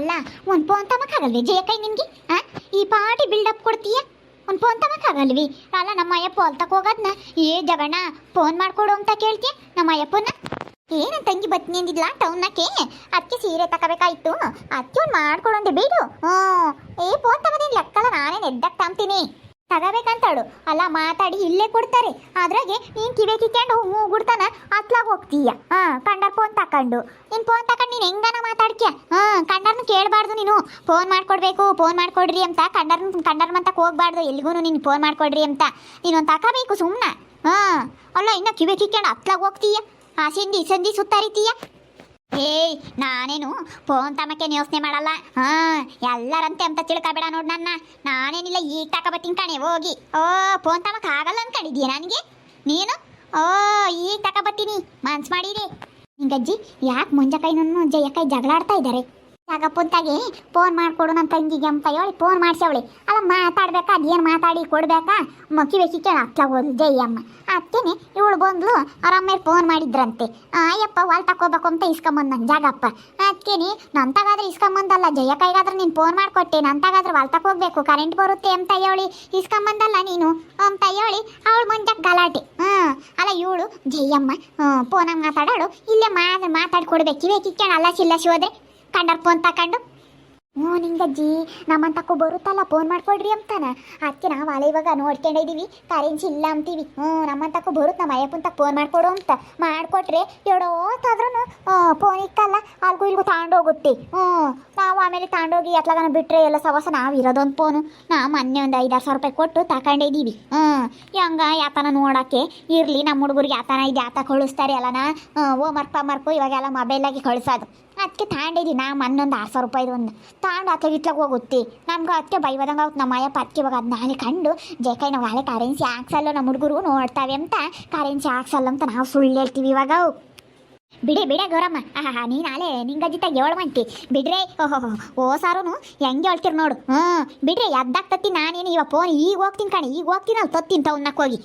ಅಲ್ಲ, ಒಂದು ಫೋನ್ ಜಯ ಕೈ ನಿಮಗೆ ಹಾಂ ಈ ಪಾಟಿ ಬಿಲ್ಡಪ್ ಕೊಡ್ತೀಯ? ಒಂದು ಫೋನ್ ತಮಕಾಗಲ್ವಿ ಅಲ್ಲ, ನಮ್ಮ ಅಯ್ಯಪ್ಪ ಹೊಲ್ತಕ್ಕೆ ಹೋಗೋದ್ನ? ಏ ಜಗಣ್ಣ ಫೋನ್ ಮಾಡಿಕೊಡು ಅಂತ ಕೇಳ್ತೀಯ? ನಮ್ಮ ಅಯ್ಯಪ್ಪನ ಏನು ತಂಗಿ ಬತ್ನಿ ಅಂದಿದ್ಲ ಟೌನ್ನಕ್ಕೆ ಅದಕ್ಕೆ ಸೀರೆ ತಗೋಬೇಕಾಯ್ತು ಅದಕ್ಕೆ ಒಂದು ಮಾಡ್ಕೊಡು ಅಂದೆ, ಬಿಡು. ಹ್ಞೂ ಏ ಫೋನ್ ತಗೋದೇನು ಲೆಕ್ಕಲ್ಲ ನಾನೇನು ಎದ್ದಕ್ಕೆ ತಾಂತೀನಿ ತಗೋಬೇಕಂತಾಳು. ಅಲ್ಲ, ಮಾತಾಡಿ ಇಲ್ಲೇ ಕೊಡ್ತಾರೆ. ಅದ್ರಾಗೆ ನೀನು ಕಿವೆ ಕಿಕ್ಕೊಂಡು ಹೂ ಗುಡ್ತಾನ ಅತ್ಲಾಗ ಹೋಗ್ತೀಯ. ಹಾಂ, ಕಂಡರ್ ಫೋನ್ ತಕೊಂಡು. ನೀನು ಫೋನ್ ತಕೊಂಡು ನೀನು ಹೆಂಗನ ಮಾತಾಡ್ಕ್ಯ ಹಾಂ, ಕಂಡರ್ನು ಕೇಳಬಾರ್ದು ನೀನು. ಫೋನ್ ಮಾಡ್ಕೊಡ್ಬೇಕು ಫೋನ್ ಮಾಡ್ಕೊಡ್ರಿ ಅಂತ. ಕಂಡರ್ನ ಕಂಡರ್ ಅಂತ ಹೋಗ್ಬಾರ್ದು. ಎಲ್ಗೂ ನೀನು ಫೋನ್ ಮಾಡ್ಕೊಡ್ರಿ ಅಂತ. ನೀನು ತಗೋಬೇಕು ಸುಮ್ಮನೆ ಹಾಂ, ಅಲ್ಲ, ಇನ್ನು ಕಿವೆ ಕಿಕ್ಕೊಂಡು ಅತ್ಲಾಗ ಹೋಗ್ತೀಯ? ಆ ಈ ಸಂದಿ ಸುತ್ತಾರಿತೀಯ? ಏಯ್ ನಾನೇನು ಫೋನ್ ತಮಕ್ಕೆ ಯೋಚನೆ ಮಾಡಲ್ಲ. ಹಾ, ಎಲ್ಲರಂತೆ ಅಂತ ತಿಳ್ಕೊಬೇಡ ನೋಡು ನನ್ನ. ನಾನೇನಿಲ್ಲ, ಈಗ ತಕೊಬತ್ತೀನಿ ಕಣೆ, ಹೋಗಿ. ಓ ಫೋನ್ ತಮಕ್ ಆಗಲ್ಲ ಅನ್ಕೊಂಡಿದ್ಯಾ ನನಗೆ? ನೀನು? ಓ, ಈಗ ತಕೊಬತ್ತೀನಿ ಮನ್ಸು ಮಾಡಿರಿ. ನಿಂಗಜ್ಜಿ, ಯಾಕೆ ಮುಂಜಕಾಯಿ ನನ್ನ ಜಯ್ಯಕಾಯಿ ಜಗಳ ಆಡ್ತಾ ಇದ್ದಾರೆ? ಯಾಕಪ್ಪಂತಾಗೆ ಫೋನ್ ಮಾಡ್ಕೊಡು ನನ್ನ ತಂಗಿಗೆ ಅಂತ ಹೇಳಿ ಫೋನ್ ಮಾಡ್ಸವಳಿ ಅಲ್ಲ, ಮಾತಾಡ್ಬೇಕಾ? ಅದೇನು ಮಾತಾಡಿ ಕೊಡ್ಬೇಕಾ? ಮಕ್ಕಿ ಹತ್ಲ ಹೋದ್ಲು ಅಮ್ಮ. ಅತ್ತೇನೆ, ಇವಳು ಬಂದ್ಲು, ಅವ್ರ ಫೋನ್ ಮಾಡಿದ್ರಂತೆ. ಅಯ್ಯಪ್ಪ, ವಾಲ್ ತಕೋಬೇಕು ಅಂತ ಇಸ್ಕೊಂಬಂದು ನನ್ನ ಜಾಗಪ್ಪ. ಅದಕ್ಕೇನೆ ನಂತಾಗಾದ್ರೆ ಇಸ್ಕೊಂಬಂದಲ್ಲ, ಜಯ ಕೈಗಾದ್ರೆ ನೀನು ಫೋನ್ ಮಾಡಿಕೊಟ್ಟೆ. ನಂತಾಗಾದ್ರೆ ವಾಲ್ ಹೋಗ್ಬೇಕು ಕರೆಂಟ್ ಬರುತ್ತೆ ಅಂತ ಹೇಳಿ ಇಸ್ಕೊಂಬಂದಲ್ಲ ನೀನು ಅಂತ ಹೇಳಿ ಅವಳು ಮುಂಜಾಕ್ ಗಲಾಟೆ. ಹಾಂ ಅಲ್ಲ, ಇವಳು ಜಯಮ್ಮ ಫೋನಾಗ ಮಾತಾಡೋಳು ಇಲ್ಲೇ ಮಾತಾಡಿ ಕೊಡ್ಬೇಕು ಇವೇ ಕಿಕ್ಕಣ ಅಲ್ಲ ಸಿಲ್ಲಸಿ ಹೋದ್ರೆ ಕಂಡರ್ ಫೋನ್ ತಕೊಂಡು ಹ್ಞೂ ನಿಂಗಜ್ಜಿ ನಮ್ಮಂತಕ್ಕೂ ಬರುತ್ತಲ್ಲ ಫೋನ್ ಮಾಡ್ಕೊಡ್ರಿ ಅಂತಾನ. ಅದಕ್ಕೆ ನಾವು ಅಲ್ಲ ಇವಾಗ ನೋಡ್ಕೊಂಡಿದೀವಿ ಕರೆನ್ಸಿ ಇಲ್ಲ ಅಂತೀವಿ. ಹ್ಞೂ ನಮ್ಮಂತಕ್ಕೂ ಬರುತ್ತೆ ನಮ್ಮ ಅಯ್ಯಪ್ಪಂತ ಫೋನ್ ಮಾಡ್ಕೊಡು ಅಂತ. ಮಾಡಿಕೊಟ್ರೆ ಎಡೋತಾದ್ರೂ ಫೋನ್ ಇಕ್ಕಲ್ಲ, ಅಲ್ಗೂ ಇಲ್ಗೂ ತಗೊಂಡೋಗುತ್ತೆ ಹ್ಞೂ, ನಾವು ಆಮೇಲೆ ತಗೊಂಡೋಗಿ ಎತ್ಲಾಗನ ಬಿಟ್ಟರೆ ಎಲ್ಲ ಸವಸ ನಾವು ಇರೋದೊಂದು ಫೋನು ನಾ ಮೊನ್ನೆ ಒಂದು ಐದಾರು ಸಾವಿರ ರೂಪಾಯಿ ಕೊಟ್ಟು ತಗೊಂಡಿದ್ದೀವಿ ಹ್ಞೂ, ಹಂಗೆ ಯಾತನ ನೋಡೋಕ್ಕೆ? ಇರಲಿ ನಮ್ಮ ಹುಡುಗರಿಗೆ ಯಾತನ ಇದು ಯಾತ ಕಳಿಸ್ತಾರೆ ಎಲ್ಲನ? ಹೋಮ್ವರ್ಕ್ ಪಮರ್ಕು ಇವಾಗೆಲ್ಲ ಮೊಬೈಲಾಗಿ ಕಳಿಸೋದು. ಅದಕ್ಕೆ ತಗೊಂಡಿದ್ದೀವಿ ನಾ ಮೊನ್ನೊಂದು ಆರು ಸಾವಿರ ರೂಪಾಯಿದು ಒಂದು. ತಾಂಡ ಅತ್ಲಾಗ ಇತ್ಲಾಗ ಹೋಗುತ್ತೆ. ನಮ್ಗೆ ಅದಕ್ಕೆ ಬೈವದಂಗೆ ಆಗುತ್ತೆ ನಮ್ಮ ಅಯ್ಯಪ್ಪ ಅದಕ್ಕೆ ಇವಾಗ ಅದನ್ನ ಹಾಗೆ ಕಂಡು ಜೇಕೈ ನಾವು ಹಳೆ ಕರೆನ್ಸಿ ಹಾಕ್ಸಲ್ಲ ನಮ್ಮ ಹುಡುಗರು ನೋಡ್ತಾವೆ ಅಂತ. ಕರೆನ್ಸಿ ಹಾಕ್ಸಲ್ಲ ಅಂತ ನಾವು ಸುಳ್ಳು ಹೇಳ್ತೀವಿ ಇವಾಗ ಅವು. ಬಿಡಿ, ಬಿಡ ಗೌರಮ್ಮ. ಆಹಾ ನೀನು ನಾಳೆ ನಿಂಗಜ್ಜಿತಾಗ ಏಳು ಮಂತಿ. ಬಿಡ್ರೆ ಓಹೋ ಓ ಸಾರುನು, ಹೆಂಗೆ ಹೇಳ್ತೀರಿ ನೋಡು. ಹ್ಞೂ ಬಿಡ್ರಿ ಎದ್ದಾಗ್ತತ್ತಿ ನಾನೇನು ಇವಾಗ ಫೋನ್ ಈಗ ಹೋಗ್ತೀನಿ ಕಣೆ, ಈಗ ಹೋಗ್ತೀನಿ ಅಲ್ಲಿ ತತ್ತೀನಿ ತವನ್ನಕ್ಕೆ ಹೋಗಿ.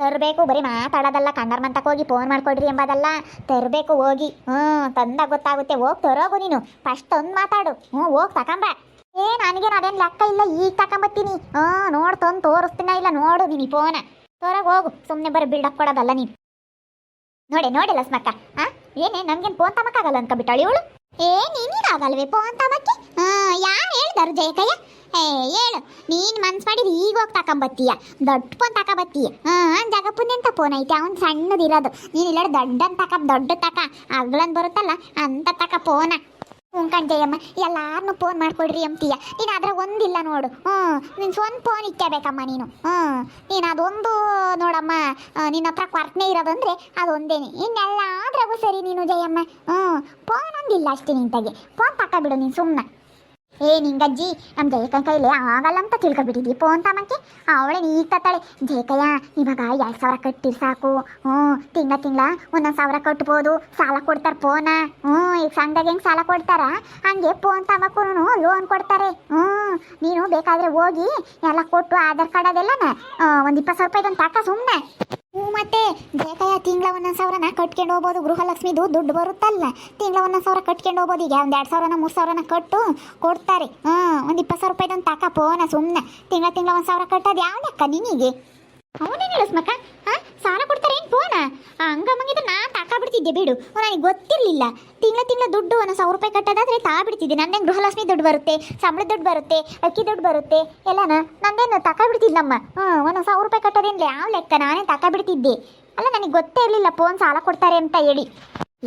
ತರಬೇಕು, ಬರೀ ಮಾತಾಡೋದಲ್ಲ ಕಂಡರ್ಮಂತಕ್ಕೆ ಮಂತಕ್ಕೆ ಹೋಗಿ ಫೋನ್ ಮಾಡ್ಕೊಡ್ರಿ ಎಂಬುದಲ್ಲ. ತರಬೇಕು, ಹೋಗಿ. ಹ್ಞೂ ತಂದಾಗ ಗೊತ್ತಾಗುತ್ತೆ. ಹೋಗಿ ತರೋಗು ನೀನು. ಫಸ್ಟ್ ತಂದು ಮಾತಾಡು. ಹ್ಞೂ ಹೋಗಿ ತಕೊಂಬ. ಏ, ನನಗೇನು ಅದೇನು ಲೆಕ್ಕ ಇಲ್ಲ, ಈಗ ತಕೊಂಬತ್ತೀನಿ. ಹಾಂ ನೋಡು ತಂದು ತೋರಿಸ್ತೀನ ಇಲ್ಲ, ನೋಡು ನೀನು ಫೋನ ತೋರಾಗ ಹೋಗು. ಸುಮ್ಮನೆ ಬರೀ ಬಿಲ್ಡಪ್ ಕೊಡೋದಲ್ಲ ನೀನು. ನೋಡಿ ನೋಡಿ ಲಸ್ಮಕ್ಕ. ಆ, ಏನೇ ನಮ್ಗೇನು ಫೋನ್ ತಮಕ್ಕಾಗಲ್ಲ ಅನ್ಕೊಬಿಟ್ಟಾಳು ಇವಳು? ಏ ನೀನೇನಾಗಲ್ವೇ ಫೋನ್ ತಮಕ್ಕೆ ಹಾಂ ಯಾರು ಹೇಳ್ದಾರು ಜಯಕಯ್ಯ? ಏ ಹೇಳು. ನೀನು ಮನ್ಸು ಮಾಡಿದ್ರೆ ಈಗ ಹೋಗಿ ತಕೊಂಬತ್ತೀಯ? ದೊಡ್ಡ ಫೋನ್ ತಕೊಂಬತ್ತೀಯ? ಹಾಂ ಜಗಪ್ಪಂದೆಂತ ಫೋನ್ ಐತೆ. ಅವ್ನು ಸಣ್ಣದಿರೋದು. ನೀನು ಇಲ್ಲ ದೊಡ್ಡನ್ ತಕ, ದೊಡ್ಡ ತಕ. ಅಗ್ಲನ್ ಬರುತ್ತಲ್ಲ, ಅಂತ ತಕ ಫೋನ ಹ್ಞೂ ಜಯಮ್ಮ ಎಲ್ಲಾರನ್ನೂ ಫೋನ್ ಮಾಡ್ಕೊಡ್ರಿ ಅಂತೀಯ ನೀನು ಅದ್ರ ಒಂದಿಲ್ಲ ನೋಡು. ಹ್ಞೂ, ನೀನು ಸ್ವಂತ ಫೋನ್ ಇಕ್ಕಬೇಕಮ್ಮ ನೀನು. ಹ್ಞೂ, ನೀನು ಅದೊಂದು ನೋಡಮ್ಮ ನಿನ್ನ ಹತ್ರ ಕೊರತೆ ಇರೋದಂದ್ರೆ ಅದೊಂದೇನೆ ಇನ್ನೆಲ್ಲಾದ್ರಾಗೂ ಸರಿ ನೀನು ಜಯಮ್ಮ. ಹ್ಞೂ ಫೋನ್ ಒಂದಿಲ್ಲ ಅಷ್ಟೇ ನಿಂತಾಗೆ. ಫೋನ್ ತಕೊಬಿಡು ನೀನು ಸುಮ್ಮನೆ ಏ, ನಿಂಗಜ್ಜಿ ನಮ್ಮ ಜಯಕನ್ ಕೈಲಿ ಆಗಲ್ಲ ಅಂತ ತಿಳ್ಕೊಬಿಟ್ಟಿದ್ದಿ. ಫೋನ್ ತಮಕ್ಕೆ ಅವಳೆ ನೀ ತತ್ತಾಳೆ ಜಯಕಯ್ಯ ಇವಾಗ ಎರಡು ಸಾವಿರ ಕಟ್ಟಿ ಸಾಕು. ಹ್ಞೂ, ತಿಂಗಳ ತಿಂಗಳ ಒಂದೊಂದು ಸಾವಿರ ಕಟ್ಬೋದು. ಸಾಲ ಕೊಡ್ತಾರೆ ಫೋನ ಹ್ಞೂ ಈಗ ಸಂಘದಾಗ ಹೆಂಗೆ ಸಾಲ ಕೊಡ್ತಾರ? ಹಂಗೆ ಫೋನ್ ತಮಕ್ಕೂ ಲೋನ್ ಕೊಡ್ತಾರೆ. ಹ್ಞೂ, ನೀನು ಬೇಕಾದ್ರೆ ಹೋಗಿ ಎಲ್ಲ ಕೊಟ್ಟು ಆಧಾರ್ ಕಾರ್ಡ್ ಅದೆಲ್ಲನ ಒಂದು ಇಪ್ಪತ್ತು ಸಾವಿರ ರೂಪಾಯಿದೊಂದು ತಾಕ ಸುಮ್ಮನೆ ಮತ್ತೆ ಬೇಕಾಯ ತಿಂಗಳ ಒಂದೊಂದು ಸಾವಿರನ ಕಟ್ಕೊಂಡು ಹೋಗ್ಬೋದು. ಗೃಹಲಕ್ಷ್ಮಿದು ದುಡ್ಡು ಬರುತ್ತಲ್ಲ. ತಿಂಗಳ ಒಂದೊಂದು ಸಾವಿರ ಕಟ್ಕೊಂಡು ಹೋಗ್ಬೋದು. ಈಗ ಒಂದು ಎರಡು ಸಾವಿರನ, ಮೂರು ಸಾವಿರನ ಕಟ್ಟು ಕೊಡ್ತಾರೆ. ಹ್ಞೂ ಒಂದು ಇಪ್ಪತ್ತು ಸಾವಿರ ರೂಪಾಯಿದೊಂದು ತಾಕ ಪೋನ ಸುಮ್ಮನೆ ತಿಂಗಳ ತಿಂಗಳ ಒಂದು ಸಾವಿರ ಕಟ್ಟೋದು ಯಾವ ಲೆಕ್ಕ ನಿನಗೆ? ಅವನೇನು ಹೇಳಿಸ್ಮಕ್ಕ ಹಾಂ, ಸಾಲ ಕೊಡ್ತಾರೆ ಏನು ಫೋನ ಹಂಗಮ್ಮಂಗಿದ್ರೆ ನಾ ಬಿಡ್ತಿದ್ದೆ ಬಿಡು. ನನಗೆ ಗೊತ್ತಿರಲಿಲ್ಲ. ತಿಂಗಳ ತಿಂಗಳ ದುಡ್ಡು ಒಂದು ಸಾವಿರ ರೂಪಾಯಿ ಕಟ್ಟೋದಾದ್ರೆ ತಾ ಬಿಡ್ತಿದ್ದೆ ನಂದೇನು ಗೃಹಲಕ್ಷ್ಮಿ ದುಡ್ಡು ಬರುತ್ತೆ? ಸಂಬಳ ದುಡ್ಡು ಬರುತ್ತೆ? ಅಕ್ಕಿ ದುಡ್ಡು ಬರುತ್ತೆ? ಎಲ್ಲನ? ನಂದೇನು ತಕ ಬಿಡ್ತಿದ್ದಮ್ಮ ಹ್ಞೂ ಒಂದು ಸಾವಿರ ರೂಪಾಯಿ ಕಟ್ಟೋದೇನಿಲ್ಲ ಯಾವ ಲೆಕ್ಕ? ನಾನೇ ತಕ ಬಿಡ್ತಿದ್ದೆ ಅಲ್ಲ, ನನಗೆ ಗೊತ್ತೇ ಇರಲಿಲ್ಲ. ಫೋನ್ ಸಾಲ ಕೊಡ್ತಾರೆ ಅಂತ ಹೇಳಿ.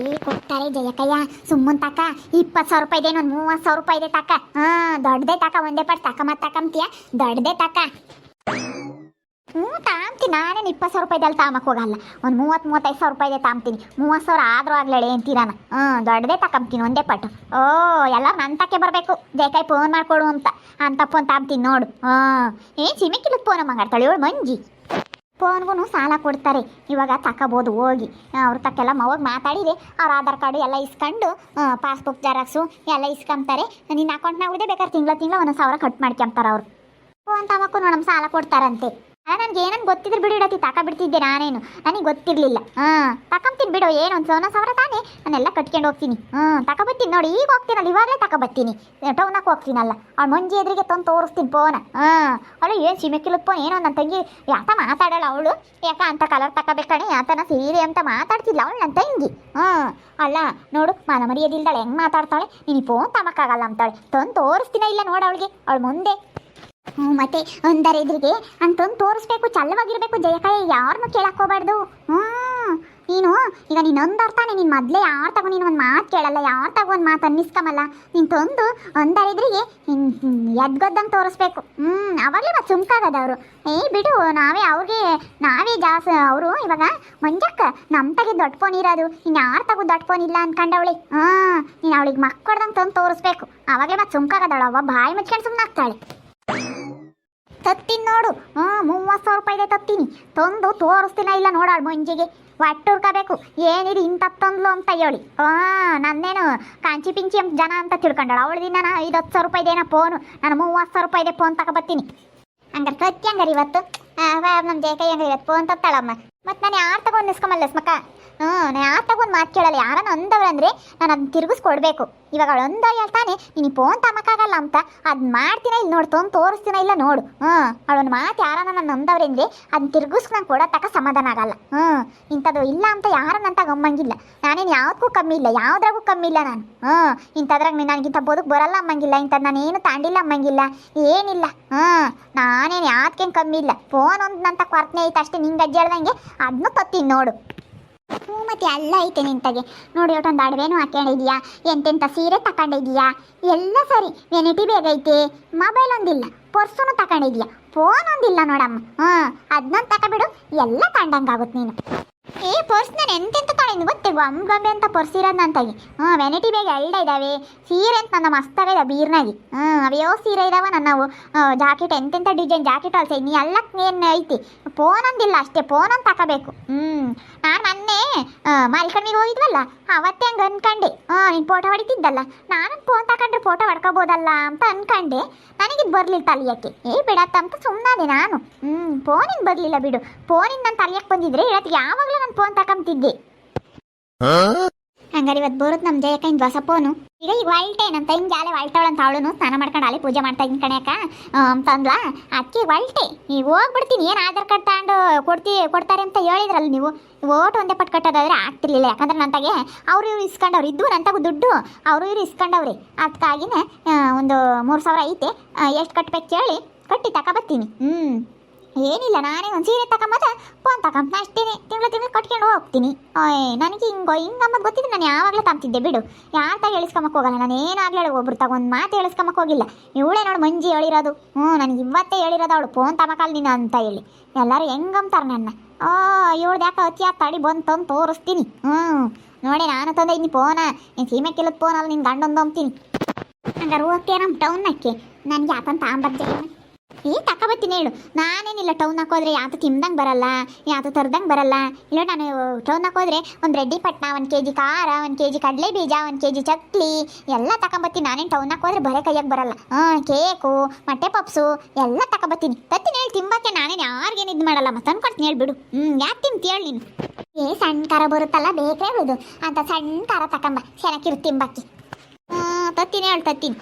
ಏ, ಕೊಡ್ತಾರೆ ಜಯಕಯ್ಯ. ಸುಮ್ಮನ್ ತಕ. ಇಪ್ಪತ್ತು ಸಾವಿರ ರೂಪಾಯಿ ಇದೆ ಒಂದು ಮೂವತ್ತು ಸಾವಿರ ರೂಪಾಯಿ ಇದೆ ತಕ. ಹಾಂ, ದೊಡ್ಡದೇ ತಕ. ಒಂದೇ ಪಟ್ಟು ತಕ ಮತ್ತೆ ತಕಂತೀಯ? ದೊಡ್ಡದೇ ತಕ. ಹ್ಞೂ ತಾಂತೀನಿ ನಾನೇನು ಇಪ್ಪತ್ತು ಸಾವಿರ ರೂಪಾಯಿದಲ್ಲಿ ತಾಮಕ್ಕೆ ಹೋಗಲ್ಲ. ಒಂದು ಮೂವತ್ತು, ಮೂವತ್ತೈದು ಸಾವಿರ ರೂಪಾಯಿದೆ ತಾಮ್ತೀನಿ ಮೂವತ್ತು ಸಾವಿರ ಆದರೂ ಆಗ್ಲೇಳೆ ಅಂತೀರಾನ ಹ್ಞೂ ದೊಡ್ಡದೇ ತಕೊಂಬ್ತೀನಿ ಒಂದೇ ಪಟ್ಟು ಓ ಎಲ್ಲ ನನ್ನ ತಕ್ಕೆ ಬರಬೇಕು. ಜಯಕಾಯಿ ಫೋನ್ ಮಾಡಿಕೊಡು ಅಂತ. ಅಂತ ಫೋನ್ ತಾಮ್ತೀನಿ ನೋಡು ಹಾಂ ಏನು ಸಿಮಿಕ್ಕಿಲ್ಲ ಫೋನ್ ಮಾಡ್ತಾಳೆ ಇವಳು ಮಂಜಿ. ಫೋನ್ಗೂ ಸಾಲ ಕೊಡ್ತಾರೆ. ಇವಾಗ ತಗೋಬೋದು ಹೋಗಿ. ಅವ್ರ ತಕ್ಕೆಲ್ಲ ಹೋಗಿ ಮಾತಾಡಿದೆ ಅವ್ರ ಆಧಾರ್ ಕಾರ್ಡು ಎಲ್ಲ ಇಸ್ಕೊಂಡು ಪಾಸ್ಬುಕ್ ಜೆರಾಕ್ಸು ಎಲ್ಲ ಇಸ್ಕೊಂತಾರೆ ನಿನ್ನ ಅಕೌಂಟ್ನಾಗ ಉಳಿದೇ ಬೇಕಾದ್ರೆ ತಿಂಗಳ ತಿಂಗಳ ಒಂದೊಂದು ಸಾವಿರ ಕಟ್ ಮಾಡ್ಕೊಂತಾರೆ ಅವ್ರು. ಫೋನ್ ತಗೋಕು ನೋಡಮ್ಮ ಸಾಲ ಕೊಡ್ತಾರಂತೆ. ನನಗೆ ಏನನ್ ಗೊತ್ತಿದ್ರು ಬಿಡು ಇಡತಿ ತಕ ಬಿಡ್ತಿದ್ದೆ ನಾನೇನು. ನನಗೆ ಗೊತ್ತಿರಲಿಲ್ಲ. ಹಾ ತಕೊಂತೀನಿ ಬಿಡು, ಏನು, ಒಂದು ಸೋನ ಸಾವಿರ ತಾನೇ? ನಾನೆಲ್ಲ ಕಟ್ಕೊಂಡು ಹೋಗ್ತೀನಿ. ಹ್ಮ್ ತಕೊಬತ್ತೀನಿ ನೋಡಿ, ಈಗ ಹೋಗ್ತೀನಲ್ಲ, ಇವಾಗಲೇ ತಕೊಬತ್ತೀನಿ ಟೌನಕ್ಕೆ ಹೋಗ್ತೀನಲ್ಲ. ಅವ್ಳು ಮಂಜಿ ಎದುರಿಗೆ ತಂದು ತೋರಿಸ್ತೀನಿ ಫೋನ. ಹಾ, ಅವಳು ಏನು ಸಿಮೆಕ್ಕಿಲತ್ ಫೋನ್ ಏನೋ ನನ್ನ ತಂಗಿ ಯಾತ ಮಾತಾಡೋಲ್ಲ ಅವಳು. ಯಾಕ ಅಂತ ಕಲರ್ ತಗೋಬೇಕಣೆ ಯಾತನ ಸೀರೆ ಅಂತ ಮಾತಾಡ್ತಿಲ್ಲ ಅವಳು ನನ್ನ ತಂಗಿ. ಹಾ, ಅಲ್ಲ, ನೋಡು ಮಾನ ಮರ್ಯಾದಿಲ್ದಾಳೆ ಹೆಂಗ್ ಮಾತಾಡ್ತಾಳೆ? ನೀನು ಫೋನ್ ತಮಕ್ಕಾಗಲ್ಲ ಅಂತಾಳೆ. ತಂದು ತೋರಿಸ್ತೀನ ಇಲ್ಲ ನೋಡು ಅವಳಿಗೆ? ಅವಳು ಮುಂದೆ. ಹ್ಞೂ ಮತ್ತೆ ಒಂದರ ಎದುರಿಗೆ ಅಂತೊಂದು ತೋರಿಸ್ಬೇಕು ಚಲ್ಲವಾಗಿರ್ಬೇಕು ಜಯಕಾಯ ಯಾರನ್ನೂ ಕೇಳಕ್ ಹೋಗ್ಬಾರ್ದು. ಹ್ಞೂ ನೀನು, ಈಗ ನೀನು ಒಂದು ಅರ್ಥನೇ ನೀನು ಮೊದಲೇ ಯಾರು ತಗೋ ನೀನು ಒಂದು ಮಾತು ಕೇಳಲ್ಲ, ಯಾರು ತಗೋ ಒಂದು ಮಾತು ಅನ್ನಿಸ್ಕಮಲ್ಲ. ನೀನು ತಂದು ಒಂದರ ಎದುರಿಗೆ ಎದ್ಗೊದ್ದಂಗೆ ತೋರಿಸ್ಬೇಕು. ಹ್ಞೂ ಅವಾಗಲೇ ಮತ್ತೆ ಸುಮ್ಕಾಗದ ಅವರು. ಏ, ಬಿಡು, ನಾವೇ ಅವ್ರಿಗೆ, ನಾವೇ ಜಾಸ್ತಿ ಅವರು ಇವಾಗ ಮಂಜಕ್ಕ ನಮ್ಮ ತಗೆ ದೊಡ್ಡ ಫೋನ್ ಇರೋದು ಇನ್ನು ಯಾರು ತಗೋ ದೊಡ್ಡ ಫೋನ್ ಇಲ್ಲ ಅನ್ಕೊಂಡವಳಿ. ಹಾಂ ನೀನು ಅವಳಿಗೆ ಮಕ್ಕಳ್ದಂಗೆ ತಂದು ತೋರಿಸ್ಬೇಕು. ಅವಾಗಲೇ ಮತ್ತೆ ಸುಮ್ಕಾಗದಳು ಅವ ಬಾಯಿ ಮುಚ್ಕೊಂಡು ಸುಮ್ಮನಾಗ್ತಾಳೆ ತತ್ತೀನಿ ನೋಡು. ಹ್ಞೂ ಮೂವತ್ತು ಸಾವಿರ ರೂಪಾಯಿದೆ ತತ್ತೀನಿ. ತಂದು ತೋರಿಸ್ತೀನ ಇಲ್ಲ ನೋಡಾಳು ಮುಂಜಿಗೆ. ಒಟ್ಟುರ್ಕೋಬೇಕು ಏನಿದು ಇಂಥ ತಂದ್ಲು ಅಂತ ಹೇಳಿ. ಹಾಂ, ನನ್ನೇನು ಕಾಂಚಿ ಪಿಂಚಿ ಅಂತ ಜನ ಅಂತ ತಿಳ್ಕೊಂಡಳು. ಅವಳದಿ ನಾನು ಐದು ಹತ್ತು ಸಾವಿರ ರೂಪಾಯಿದೇನ ಫೋನು. ನಾನು ಮೂವತ್ತು ಸಾವಿರ ರೂಪಾಯಿದೆ ಫೋನ್ ತಗೊಬತ್ತೀನಿ ಹಂಗಾರೆ ತತ್ತಿ ಹಂಗಾರೆ ಇವತ್ತು. ನಮ್ಮ ಜೇಕೈ ಹಂಗಾರೆ ಇವತ್ತು ಫೋನ್ ತತ್ತಾಳಮ್ಮ. ಮತ್ತು ನಾನು ಯಾರು ತಗೊಂಡು ನಿಸ್ಕೊಂಬಲ್ಲ ಸ್ಮಕ್ಕ ಹ್ಞೂ ನಾನು ತಗೊಂಡು ಮಾತು ಕೇಳಲ್ಲ, ಯಾರನ್ನ ಅಂದರೆ ನಾನು ಅದನ್ನ ತಿರುಗಿಸ್ಕೊಡ್ಬೇಕು. ಇವಾಗ ಅವಳು ಅಂದ ಹೇಳ್ತಾನೆ, ನೀನು ಫೋನ್ ತಮಕ್ಕಾಗಲ್ಲ ಅಂತ. ಅದು ಮಾಡ್ತೀನ ಇಲ್ಲಿ ನೋಡು ತೊಂದು ತೋರಿಸ್ತೀನ ಇಲ್ಲ ನೋಡು. ಹ್ಞೂ ಅವಳೊಂದು ಮಾತು ಯಾರನ್ನ ನಾನು ಅಂದವ್ರೆ ಅಂದ್ರೆ ಅದನ್ನ ತಿರುಗಿಸ್ ನಾನು ಕೊಡೋತಕ್ಕ ಸಮಾಧಾನ ಆಗಲ್ಲ. ಹ್ಞೂ ಇಂಥದ್ದು ಇಲ್ಲ ಅಂತ ಯಾರನ್ನಂತ ಗಮ್ಮಂಗಿಲ್ಲ ನಾನೇನು ಯಾವುದಕ್ಕೂ ಕಮ್ಮಿ ಇಲ್ಲ, ಯಾವ್ದ್ರಾಗೂ ಕಮ್ಮಿ ಇಲ್ಲ ನಾನು. ಹ್ಞೂ ಇಂಥದ್ರಾಗ ನನಗಿಂತ ಬದುಕು ಬರಲ್ಲ ಅಮ್ಮಂಗಿಲ್ಲ ಇಂಥದ್ದು ನಾನೇನು ತಾಂಡಿಲ್ಲ ಅಮ್ಮಂಗಿಲ್ಲ, ಏನಿಲ್ಲ. ಹ್ಞೂ ನಾನೇನು ಯಾವ್ದಕ್ಕೇನು ಕಮ್ಮಿ ಇಲ್ಲ. ಫೋನ್ ಒಂದು ನಂತ ಕೊರತೆ ಐತೆ ಅಷ್ಟೇ, ನಿಂಗೆ ಅಜ್ಜಿ ಹೇಳ್ದಂಗೆ ಅದನ್ನೂ ತತ್ತೀನಿ ನೋಡು. ಹ್ಞೂ ಮತ್ತೆ ಎಲ್ಲ ಐತೆ ನಿಂತಾಗೆ. ನೋಡಿ ಒಟ್ಟೊಂದು ಅಡವೆನೂ ಹಾಕೊಂಡಿದ್ಯಾ ಎಂತೆಂಥ ಸೀರೆ ತಗೊಂಡಿದ್ಯಾ ಎಲ್ಲ ಸರಿ, ವೆನಿಟಿ ಬೇಗ ಐತೆ. ಮೊಬೈಲ್ ಒಂದಿಲ್ಲ ಪರ್ಸೂನು ತಗೊಂಡಿದ್ಯಾ ಫೋನ್ ಒಂದಿಲ್ಲ ನೋಡಮ್ಮ. ಹಾಂ ಅದನ್ನೊಂದು ತಗೊಬಿಡು ಎಲ್ಲ ತಂಡಂಗಾಗುತ್ತೆ ನೀನು. ಏ ಪರ್ಸ್ ನಾನು ಎಂತೆಂತ ತಗೊಂಡಿದ್ದು ಗೊತ್ತೇ ಗೊಂಬೆ ಅಂತ ಪರ್ಸ್ ಇರೋದು ನಂತಾಗಿ. ಹ್ಞೂ ವೆನಿಟಿ ಬೇಗ ಎಲ್ಲ ಇದ್ದಾವೆ ಸೀರೆ ಅಂತ ನನ್ನ ಮಸ್ತಾಗ ಬೀರ್ನಾಗಿ. ಹ್ಞೂ ಅವ್ಯಾವ ಸೀರೆ ಇದಾವ ನನ್ನವು. ಜಾಕೆಟ್ ಎಂತೆಂಥ ಡಿಸೈನ್ ಜಾಕೆಟ್ ಅಲ್ಸ ನೀ ಎಲ್ಲ ಏನು ಐತಿ? ಫೋನ್ ಒಂದಿಲ್ಲ ಅಷ್ಟೇ ಫೋನ್ ಒಂದು ತಗೋಬೇಕು ಹ್ಞೂ ನಾನು ಮೊನ್ನೆ ಮಾರಿಕಣ್ಣಿಗೆ ಹೋಗಿದ್ವಲ್ಲ, ಅವತ್ತೇ ಹಂಗೆ ಅನ್ಕಂಡೆ. ಹಾಂ ನೀನು ಫೋಟೋ ಹೊಡಿತಿದ್ದಲ್ಲ ನಾನು ಫೋನ್ ತಗೊಂಡ್ರೆ ಫೋಟೋ ಹೊಡ್ಕೋಬೋದಲ್ಲ ಅಂತ ಅನ್ಕಂಡೆ. ನನಗಿದು ಬರಲಿಲ್ಲ ತಲಿಯಕ್ಕೆ. ಏ, ಬಿಡತ್ತ ಅಂತ ನಾನು. ಹ್ಞೂ ಫೋನಿಂದ ಬರಲಿಲ್ಲ ಬಿಡು. ಫೋನಿಂದ ನಾನು ತಲಿಯಕ್ಕೆ ಬಂದಿದ್ರೆ ಇವತ್ತು ಯಾವಾಗಲೂ ನಾನು ಫೋನ್ ತಗೊಂತಿದ್ದೆ ಹಂಗಾರೆ ಇವತ್ತು ಬರುತ್ತೆ ನಮ್ಮ ಜಯಕೈನ್ ಹೊಸ ಫೋನು ಈಗ ಈಗ ಒಳ್ಟೆ ನಮ್ಮ ತಂಗಿ ಜಾಲೆ ಒಳ್ಟವಳ ಅಂತ ಅವಳು ಸ್ನಾನ ಮಾಡ್ಕೊಂಡು ಆಲೆ ಪೂಜೆ ಮಾಡ್ತಾ ಇದ್ದೀನಿ ಕಣಕ್ಕ ಅಂತಂದ್ಲ ಅದಕ್ಕೆ ಒಳ್ಟೆ ಈಗ ಹೋಗ್ಬಿಡ್ತೀನಿ, ಏನು ಆಧಾರ್ ಕಾರ್ಡ್ ತಗೊಂಡು ಕೊಡ್ತಿ, ಕೊಡ್ತಾರೆ ಅಂತ ಹೇಳಿದ್ರಲ್ಲ ನೀವು. ಓಟ್ ಒಂದೇ ಪಟ್ಟು ಕಟ್ಟೋದಾದ್ರೆ ಆಗ್ತಿರ್ಲಿಲ್ಲ. ಯಾಕಂದ್ರೆ ನಂತಾಗೆ ಅವರು ಇವ್ರು ಇಸ್ಕೊಂಡವ್ರು. ಇದ್ದು ನಂತಾಗ ದುಡ್ಡು. ಅವರು ಇವ್ರು ಇಸ್ಕೊಂಡವ್ರಿ. ಅದಕ್ಕಾಗಿನೇ ಒಂದು ಮೂರು ಸಾವಿರ ಐತೆ. ಎಷ್ಟು ಕಟ್ಬೇಕು ಕೇಳಿ, ಕಟ್ಟಿ ಬರ್ತೀನಿ. ಹ್ಞೂ ಏನಿಲ್ಲ, ನಾನೇ ಒಂದು ಸೀರೆ ತಗೊಂಬದ ಫೋನ್ ತಗೊಂಬ ಅಷ್ಟೇನೆ ತಿಂಗಳು ತಿಂಗಳು ಕಟ್ಕೊಂಡು ಹೋಗ್ತೀನಿ. ಓಯ್, ನನಗೆ ಹಿಂಗೋ ಹಿಂಗಮ್ಮದು ಗೊತ್ತಿದ್ರೆ ನಾನು ಯಾವಾಗಲೂ ತಂತಿದ್ದೆ ಬಿಡು. ಯಾರ ತಾಗ ಹೇಳಿಸ್ಕೊಂಬಕ್ಕೆ ಹೋಗಲ್ಲ, ನಾನು ಏನಾಗ್ಲೇ ಒಬ್ರು ತಗೊಂಡು ಮಾತು ಹೇಳಿಸ್ಕೊಂಬಕ್ಕೆ ಹೋಗಿಲ್ಲ. ಇವಳೇ ನೋಡು ಮಂಜಿ ಹೇಳಿರೋದು. ಹ್ಞೂ ನನಗೆ ಇವತ್ತೇ ಹೇಳಿರೋದು ಅವಳು ಫೋನ್ ತಮಕಲ್ ನೀನು ಅಂತ ಹೇಳಿ. ಎಲ್ಲರೂ ಹೆಂಗಂತಾರೆ ನನ್ನ. ಓ ಇವಳ್ದು ಯಾಕೆ ಅತಿ ತಡಿ ಬಂದು ತಂದು ತೋರಿಸ್ತೀನಿ. ಹ್ಞೂ ನೋಡಿ ನಾನು ತಂದೆ ಇನ್ನು ಫೋನ ನೀನು ಸೀಮೆ ಕಿಲದ ಫೋನಲ್ಲಿ ನಿನ್ನ ಗಂಡೊಂದು ಅಂಬ್ತೀನಿ. ಹಂಗಾರೆ ಹೋಗ್ತೀಯ ನಮ್ಮ ಟೌನ್ನಕ್ಕೆ ನನಗೆ ಯಾಕಂತ ತಾಂಬರ್ಜೆ ಏ ತಕೊಬತ್ತೀನಿ ಹೇಳು? ನಾನೇನಿಲ್ಲ ಟೌನ್ ಹಾಕೋದ್ರೆ ಯಾತು ತಿಂದಂಗೆ ಬರಲ್ಲ ಯಾತು ತರ್ದಂಗೆ ಬರಲ್ಲ. ಇಲ್ಲ ನಾನು ಟೌನ್ ಹಾಕೋದ್ರೆ ಒಂದು ರೆಡ್ಡಿ ಪಟ್ನ, ಒಂದು ಕೆ ಜಿ ಖಾರ, ಒಂದು ಕೆ ಜಿ ಕಡಲೆ ಬೀಜ, ಒಂದು ಕೆ ಜಿ ಚಕ್ಲಿ, ಎಲ್ಲ ತಕೊಂಬತ್ತೀನಿ ನಾನೇನು ಟೌನ್ ಹಾಕೋದ್ರೆ ಬರೇ ಕೈಯಾಗೆ ಬರಲ್ಲ. ಹಾಂ, ಕೇಕು, ಮೊಟ್ಟೆ ಪಪ್ಸು, ಎಲ್ಲ ತಕೊಂಬತ್ತೀನಿ ತತ್ತೀನಿ ಹೇಳಿ, ತಿಂಬಕ್ಕೆ ನಾನೇನು ಯಾರಿಗೇನು ಇದು ಮಾಡಲ್ಲ. ಮತ್ತೆ ಹೇಳಿ, ಬಿಡು. ಹ್ಞೂ ಯಾಕೆ ತಿಂತಿ ಹೇಳಿ ನೀನು? ಏ, ಸಣ್ಣ ಖಾರ ಬರುತ್ತಲ್ಲ ಬೇಕೇ ಬಿಡು. ಅಂತ ಸಣ್ಣ ಖಾರ ತಕೊಂಬ. ಚೆನ್ನಾಗಿರು ತಿಂಬಕ್ಕೆ. ಹ್ಞೂ ತತ್ತೀನಿ ಹೇಳು ತತ್ತೀನಿ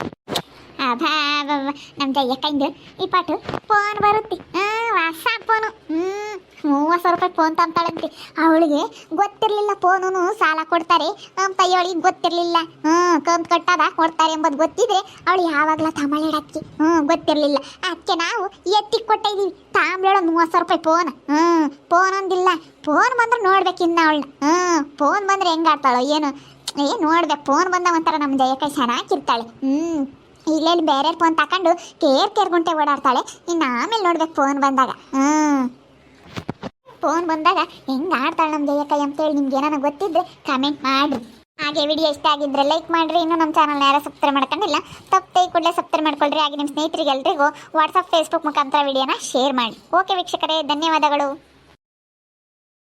ನಮ್ಮ ಜಯ್ಯಕ್ಕಂದು ಈ ಪಾಟು ಫೋನ್ ಬರುತ್ತೆ. ಸಾಕು ಫೋನು ಹ್ಞೂ ಮೂವತ್ತು ಸಾವಿರ ರೂಪಾಯಿ ಫೋನ್ ತಂತಾಳಂತೆ. ಅವಳಿಗೆ ಗೊತ್ತಿರಲಿಲ್ಲ ಫೋನು ಸಾಲ ಕೊಡ್ತಾರೆ. ನಮ್ಮ ತಾಯಿಯೊಳಿಗೆ ಗೊತ್ತಿರಲಿಲ್ಲ. ಹ್ಞೂ ಕಂತು ಕಟ್ಟದ ಕೊಡ್ತಾರೆ ಎಂಬುದು ಗೊತ್ತಿದ್ರೆ ಅವಳು ಯಾವಾಗಲ ತಮಿಳಾಡಕ್ಕಿ. ಹ್ಞೂ ಗೊತ್ತಿರಲಿಲ್ಲ. ಅದಕ್ಕೆ ನಾವು ಎತ್ತಿಗೆ ಕೊಟ್ಟಿದ್ದೀವಿ ತಾಂಬ್ಳೇಳೋ ಮೂವತ್ತು ಸಾವಿರ ರೂಪಾಯಿ ಫೋನ್ ಹ್ಞೂ ಫೋನ್ ಒಂದಿಲ್ಲ ಫೋನ್ ಬಂದ್ರೆ ನೋಡ್ಬೇಕಿನ್ನ ಅವಳನ್ನ. ಹ್ಞೂ ಫೋನ್ ಬಂದ್ರೆ ಹೆಂಗಾಡ್ತಾಳೋ, ಏನು? ಏ, ನೋಡ್ಬೇಕು. ಫೋನ್ ಬಂದ ಒಂಥರ ನಮ್ಮ ಜಯಕೈ ಚೆನ್ನಾಗಿರ್ತಾಳೆ ಹ್ಞೂ ಇಲ್ಲೆಲ್ಲಿ ಬೇರೆ ಫೋನ್ ತಕೊಂಡು ಕೇರ್ ಕೇರ್ ಗುಂಟೆ ಓಡಾಡ್ತಾಳೆ. ಇನ್ನು ಆಮೇಲೆ ನೋಡ್ಬೇಕು ಫೋನ್ ಬಂದಾಗ. ಫೋನ್ ಬಂದಾಗ ಹೆಂಗೆ ಆಡ್ತಾಳೆ ನಮ್ಮ ದೇಹಕ ಅಂತ ಹೇಳಿ ನಿಮ್ಗೆ ಏನಾನ ಗೊತ್ತಿದ್ರೆ ಕಮೆಂಟ್ ಮಾಡಿ. ಹಾಗೆ ವಿಡಿಯೋ ಇಷ್ಟ ಆಗಿದ್ರೆ ಲೈಕ್ ಮಾಡಿರಿ. ಇನ್ನೂ ನಮ್ಮ ಚಾನಲ್ನ ಯಾರು ಸಬ್ಸ್ಕ್ರೈಬ್ ಮಾಡ್ಕೊಂಡಿಲ್ಲ ತಪ್ಪೇ ಕೂಡಲೇ ಸಬ್ಸ್ಕ್ರೈಬ್ ಮಾಡ್ಕೊಳ್ರಿ. ಹಾಗೆ ನಿಮ್ಮ ಸ್ನೇಹಿತರಿಗೆಲ್ರಿಗೂ ವಾಟ್ಸಪ್ ಫೇಸ್ಬುಕ್ ಮುಖಾಂತರ ವಿಡಿಯೋನ ಶೇರ್ ಮಾಡಿ. ಓಕೆ ವೀಕ್ಷಕರೇ, ಧನ್ಯವಾದಗಳು.